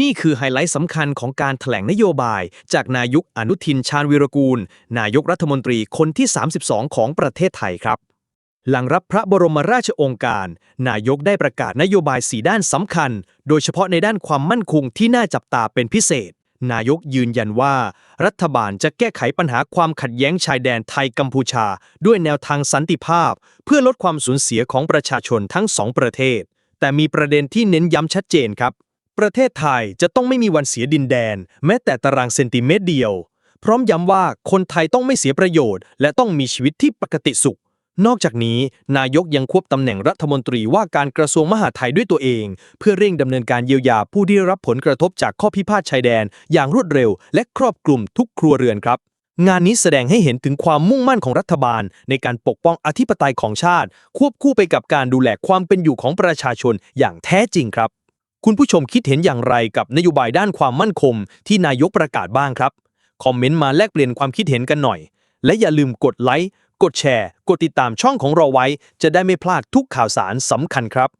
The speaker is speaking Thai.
นี่คือไฮไลท์สำคัญของการถแถลงนโยบาย จากนายกอนุทินชาญวีรกูล นายกรัฐมนตรีคนที่ 32 ของประเทศไทยครับ หลังรับพระบรมราชโองการ นายกได้ประกาศนโยบาย4ด้านสำคัญ โดยเฉพาะในด้านความมั่นคงที่น่าจับตาเป็นพิเศษ นายกยืนยันว่า รัฐบาลจะแก้ไขปัญหาความขัดแย้งชายแดนไทยกัมพูชา ด้วยแนวทางสันติภาพ เพื่อลดความสูญเสียของประชาชนทั้งสองประเทศ แต่มีประเด็นที่เน้นย้ำชัดเจนครับ ประเทศไทยจะต้องไม่มีวันเสียดินแดน แม้แต่ตารางเซนติเมตรเดียว พร้อมย้ำว่าคนไทยต้องไม่เสียประโยชน์ และต้องมีชีวิตที่ปกติสุข นอกจากนี้นายกยังควบตำแหน่งรัฐมนตรีว่าการกระทรวงมหาดไทยด้วยตัวเอง เพื่อเร่งดำเนินการเยียวยาผู้ที่รับผลกระทบจากข้อพิพาทชายแดน อย่างรวดเร็ว และครอบคลุมทุกครัวเรือนครับ งานนี้แสดงให้เห็นถึงความมุ่งมั่นของรัฐบาล ในการปกป้องอธิปไตยของชาติ ควบคู่ไปกับการดูแลความเป็นอยู่ของประชาชนอย่างแท้จริงครับ คุณผู้ชมคิดเห็นอย่างไรกับนโยบายด้านความมั่นคงที่นายกประกาศบ้างครับ คอมเมนต์มาแลกเปลี่ยนความคิดเห็นกันหน่อย และอย่าลืมกดไลค์ กดแชร์ กดติดตามช่องของเราไว้ จะได้ไม่พลาดทุกข่าวสารสำคัญครับ